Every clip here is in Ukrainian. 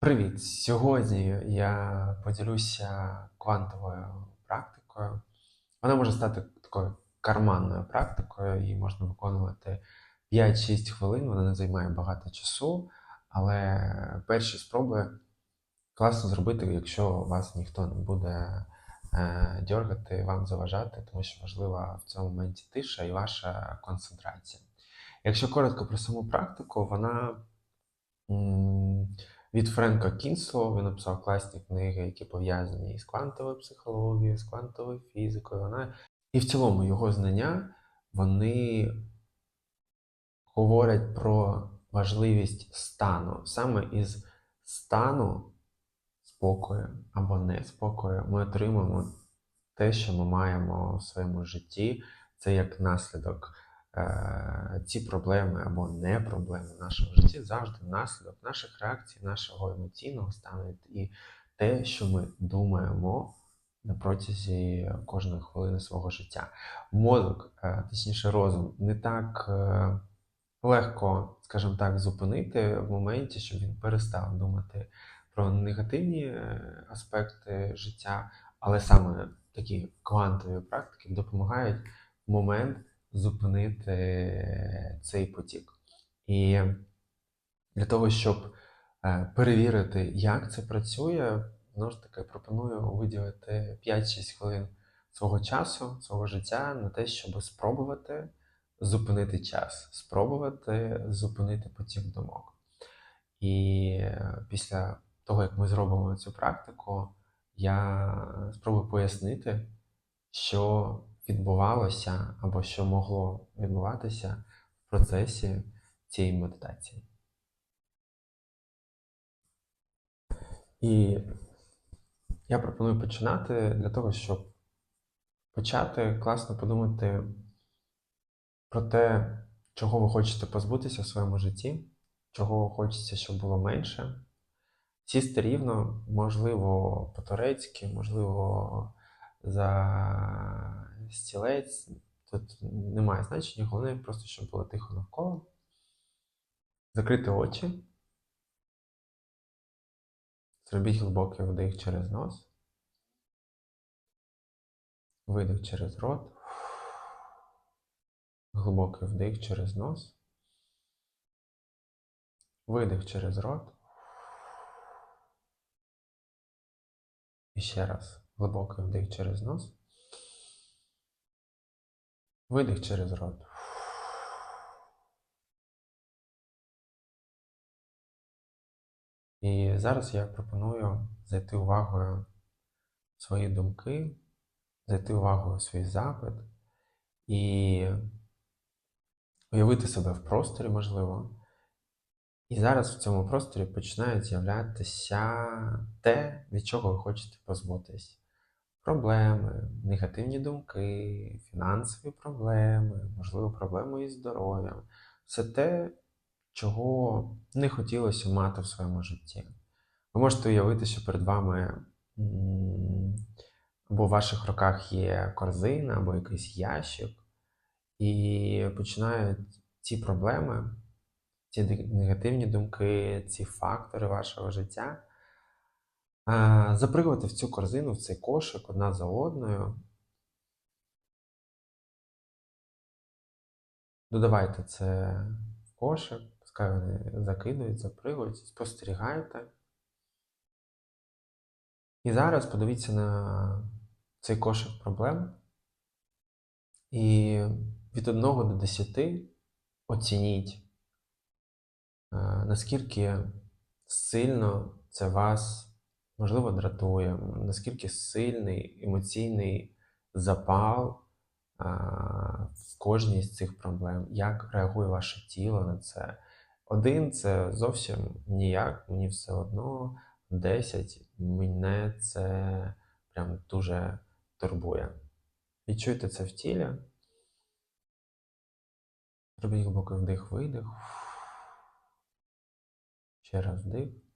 Привіт! Сьогодні я поділюся квантовою практикою. Вона може стати такою карманною практикою, її можна виконувати 5-6 хвилин, вона не займає багато часу, але перші спроби класно зробити, якщо вас ніхто не буде е, дьоргати, вам заважати, тому що важлива в цьому моменті тиша і ваша концентрація. Якщо коротко про саму практику, вона. Від Френка Кінсло він написав класні книги, які пов'язані із квантовою психологією, з квантовою фізикою. Вона... І в цілому його знання вони говорять про важливість стану. Саме із стану спокою або неспокою ми отримуємо те, що ми маємо в своєму житті. Це як наслідок. Е, ці проблеми або не проблеми в нашому житті завжди наслідок наших реакцій, нашого емоційного стану і те, що ми думаємо на протязі кожної хвилини свого життя. Мозок, е, точніше, розум, не так е, легко, скажімо так, зупинити в моменті, щоб він перестав думати про негативні аспекти життя, але саме такі квантові практики допомагають в момент зупинити цей потік. І для того, щоб е, перевірити, як це працює, знову ж таки пропоную виділити 5-6 хвилин свого часу, свого життя на те, щоб спробувати зупинити час, спробувати зупинити потік думок. І після того, як ми зробимо цю практику, я спробую пояснити, що відбувалося або що могло відбуватися в процесі цієї медитації. І я пропоную починати для того, щоб почати класно подумати про те, чого ви хочете позбутися в своєму житті, чого хочеться, щоб було менше. Сісти рівно, можливо, по-турецьки, можливо, за стілець. Тут немає значення, головне просто, щоб було тихо навколо. Закрити очі. Зробіть глибокий вдих через нос. Видих через рот. Глибокий вдих через нос. Видих через рот. І ще раз. Глибокий вдих через нос. Видих через рот. І зараз я пропоную зайти увагою в свої думки, зайти увагою в свій запит і уявити себе в просторі, можливо. І зараз в цьому просторі починає з'являтися те, від чого ви хочете позбутись проблеми, негативні думки, фінансові проблеми, можливо, проблеми із здоров'ям. Все те, чого не хотілося мати в своєму житті. Ви можете уявити, що перед вами або в ваших руках є корзина, або якийсь ящик, і починають ці проблеми, ці негативні думки, ці фактори вашого життя запригувати в цю корзину, в цей кошик одна за одною. Додавайте це в кошик, пускай вони закидують, запригують, спостерігайте. І зараз подивіться на цей кошик проблем. І від 1 до 10 оцініть, наскільки сильно це вас можливо, дратує, наскільки сильний емоційний запал а, в кожній з цих проблем, як реагує ваше тіло на це. Один це зовсім ніяк, мені все одно, десять мене це прям дуже турбує. Відчуйте це в тілі. Робіть глибокий вдих, видих. Ще раз вдих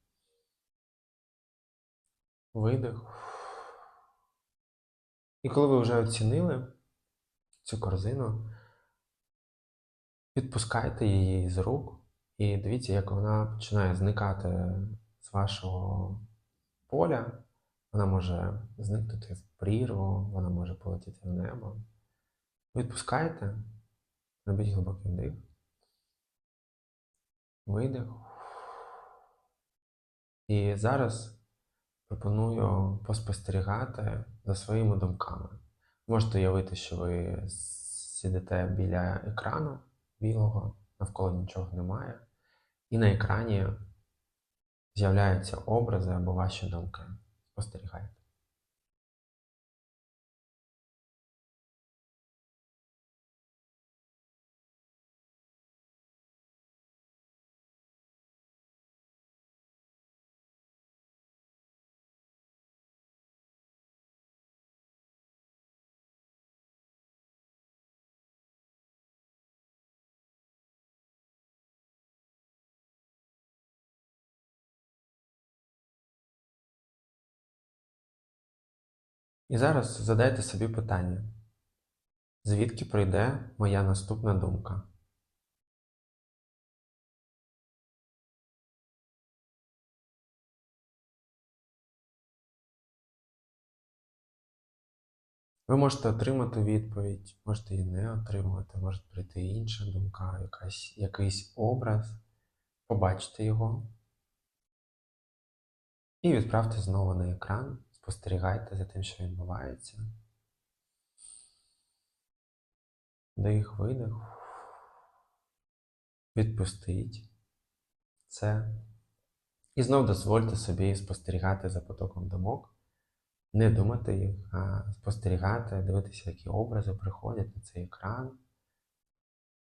видих. І коли ви вже оцінили цю корзину, відпускайте її з рук і дивіться, як вона починає зникати з вашого поля, вона може зникнути в прірву, вона може полетіти в небо. Відпускайте, робіть глибокий вдих. Видих. І зараз пропоную поспостерігати за своїми думками. Можете уявити, що ви сидите біля екрану білого, навколо нічого немає, і на екрані з'являються образи або ваші думки. Спостерігайте. І зараз задайте собі питання, звідки прийде моя наступна думка? Ви можете отримати відповідь, можете її не отримувати, може прийти інша думка, якась, якийсь образ, побачите його і відправте знову на екран. Спостерігайте за тим, що відбувається. Дих, видих. Відпустіть це. І знов дозвольте собі спостерігати за потоком думок, не думати їх, а спостерігати, дивитися, які образи приходять на цей екран.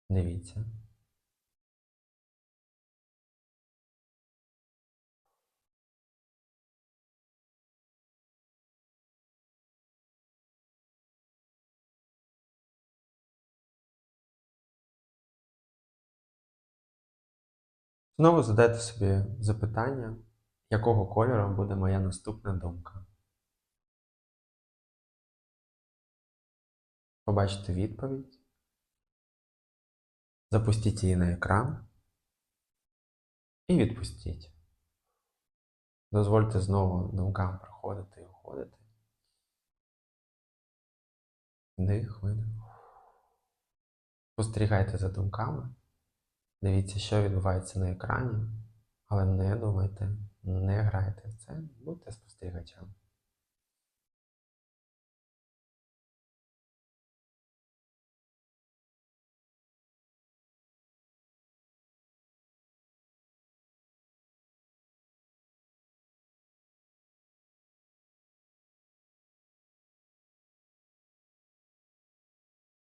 Дивіться. Знову задайте собі запитання, якого кольору буде моя наступна думка. Побачите відповідь. Запустіть її на екран і відпустіть. Дозвольте знову думкам приходити і уходити. Дих, видих. Спостерігайте за думками. Дивіться, що відбувається на екрані, але не думайте, не грайте в це, будьте спостерігачем.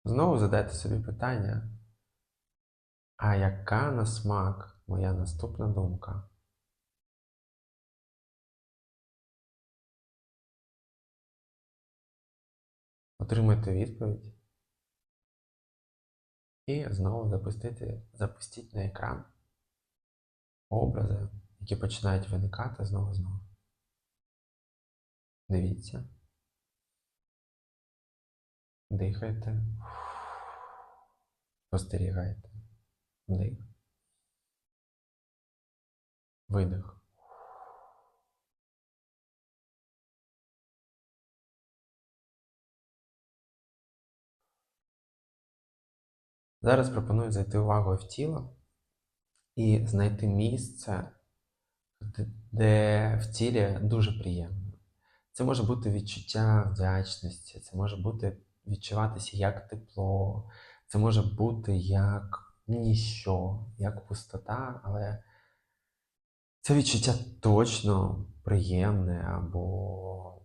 Знову задайте собі питання, а яка на смак моя наступна думка? Отримайте відповідь. І знову запустити, запустіть на екран образи, які починають виникати знову знову. Дивіться. Дихайте. Спостерігайте. Вдих. Видих. Зараз пропоную зайти увагою в тіло і знайти місце, де в тілі дуже приємно. Це може бути відчуття вдячності, це може бути відчуватися як тепло, це може бути як ніщо, як пустота, але це відчуття точно приємне або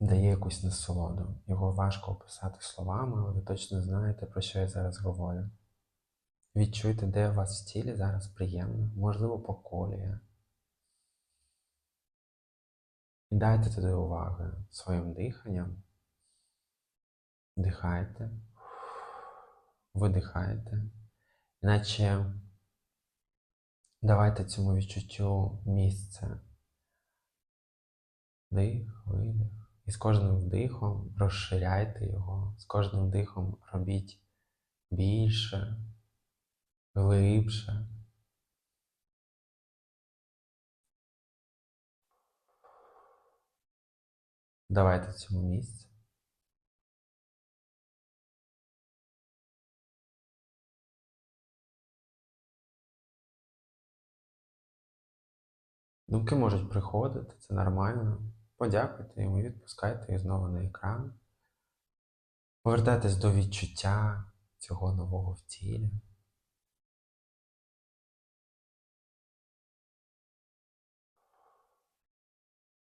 дає якусь насолоду. Його важко описати словами, але ви точно знаєте, про що я зараз говорю. Відчуйте, де у вас в тілі зараз приємно, можливо, поколює. І дайте туди уваги своїм диханням. Вдихайте, видихайте, Іначе давайте цьому відчуттю місце. Вдих, видих. І з кожним вдихом розширяйте його, з кожним вдихом робіть більше, глибше. Давайте цьому місце. Думки можуть приходити, це нормально. Подякуйте йому, відпускайте їх знову на екран. Повертайтесь до відчуття цього нового в тілі.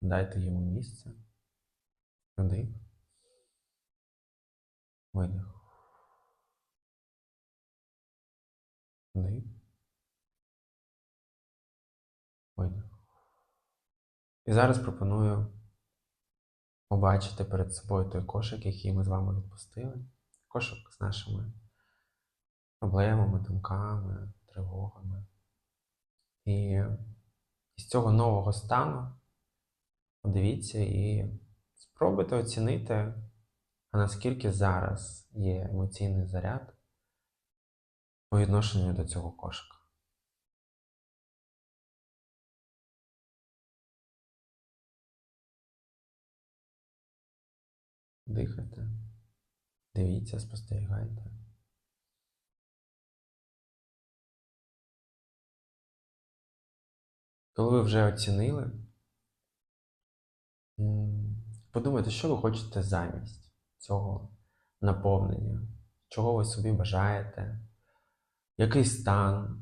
Дайте йому місце. Вдих. Видих. Вдих. Видих. І зараз пропоную побачити перед собою той кошик, який ми з вами відпустили. Кошик з нашими проблемами, думками, тривогами. І з цього нового стану подивіться і спробуйте оцінити, а наскільки зараз є емоційний заряд по відношенню до цього кошика. Дихайте, дивіться, спостерігайте. Коли ви вже оцінили, подумайте, що ви хочете замість цього наповнення, чого ви собі бажаєте, який стан,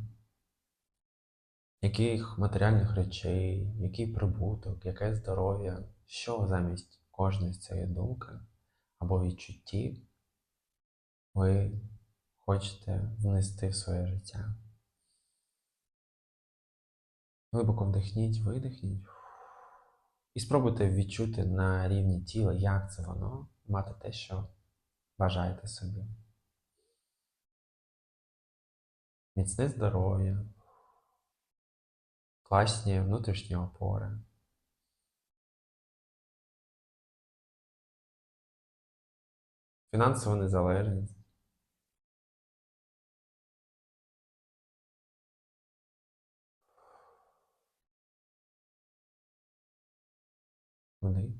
яких матеріальних речей, який прибуток, яке здоров'я, що замість кожної з цієї думки або відчуттів ви хочете внести в своє життя. Глибоко вдихніть, видихніть. І спробуйте відчути на рівні тіла, як це воно мати те, що бажаєте собі. Міцне здоров'я, класні внутрішні опори. Фінансова незалежність. Вдих.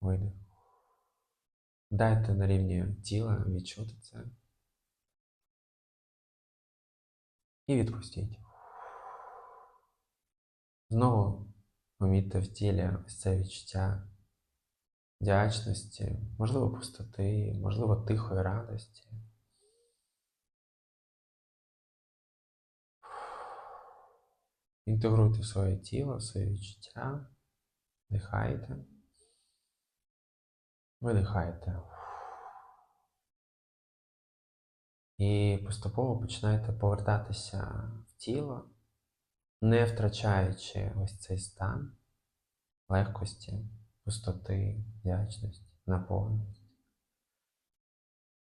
Видих. Дайте на рівні тіла відчути це. І відпустіть. Знову помітьте в тілі ось це відчуття вдячності, можливо, пустоти, можливо, тихої радості. Інтегруйте своє тіло, своє відчуття, вдихайте, видихайте. І поступово починаєте повертатися в тіло, не втрачаючи ось цей стан легкості, пустоти, вдячності, наповненості.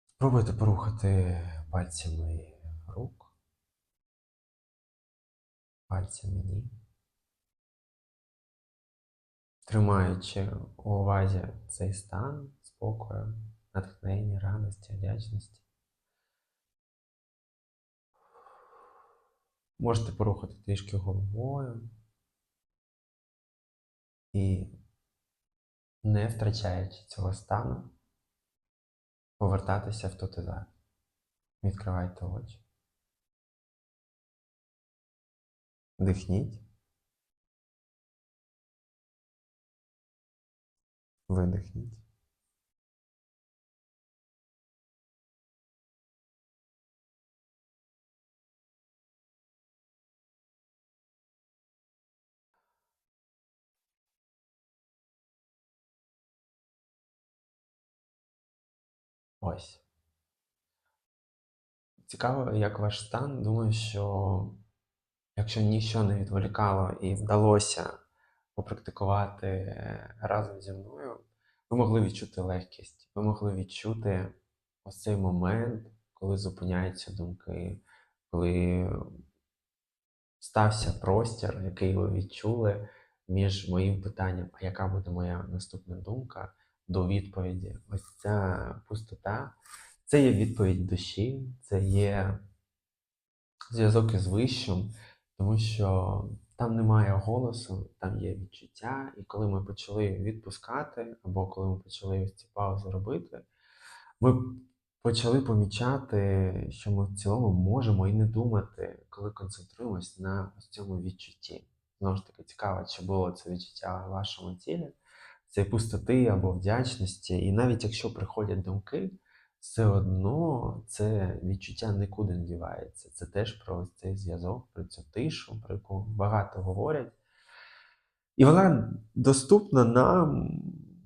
Спробуйте порухати пальцями рук, пальцями ніг, тримаючи у увазі цей стан спокою, натхнення, радості, вдячності. Можете порухати трішки головою і, не втрачаючи цього стану, повертатися в тут і зараз. Відкривайте очі. Дихніть. Видихніть. Ось. Цікаво, як ваш стан. Думаю, що якщо ніщо не відволікало і вдалося попрактикувати разом зі мною, ви могли відчути легкість, ви могли відчути ось цей момент, коли зупиняються думки, коли стався простір, який ви відчули між моїм питанням, а яка буде моя наступна думка, до відповіді. Ось ця пустота. Це є відповідь душі, це є зв'язок із вищим, тому що там немає голосу, там є відчуття. І коли ми почали відпускати, або коли ми почали ось ці паузи робити, ми почали помічати, що ми в цілому можемо і не думати, коли концентруємось на ось цьому відчутті. Знову ж таки, цікаво, чи було це відчуття в вашому тілі, цієї пустоти або вдячності. І навіть якщо приходять думки, все одно це відчуття нікуди не дівається. Це теж про цей зв'язок, про цю тишу, про яку багато говорять. І вона доступна нам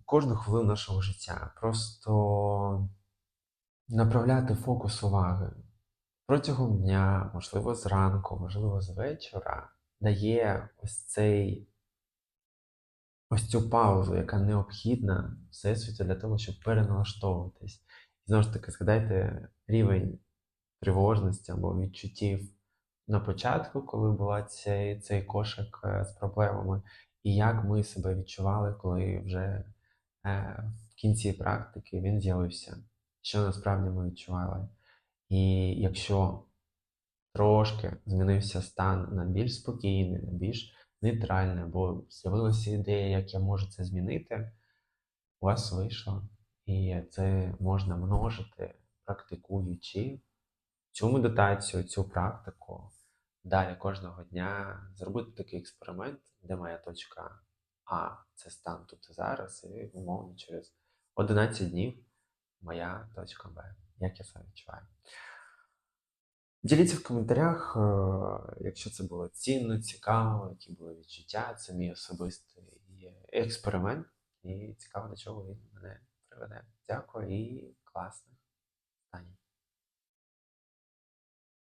кожну хвилину нашого життя. Просто направляти фокус уваги протягом дня, можливо, зранку, можливо, з вечора, дає ось цей ось цю паузу, яка необхідна Всесвіту для того, щоб переналаштовуватись. І знову ж таки, згадайте рівень тривожності або відчуттів на початку, коли була цей, цей кошик е, з проблемами, і як ми себе відчували, коли вже е, в кінці практики він з'явився, що насправді ми відчували. І якщо трошки змінився стан на більш спокійний, на більш нейтральний, або з'явилася ідея, як я можу це змінити, у вас вийшло. І це можна множити, практикуючи цю медитацію, цю практику. Далі кожного дня зробити такий експеримент, де моя точка А це стан тут і зараз, і умовно через 11 днів моя точка Б. Як я себе відчуваю. Діліться в коментарях, е, якщо це було цінно, цікаво, які були відчуття. Це мій особистий експеримент, і цікаво, до чого він мене приведе. Дякую і класних станів.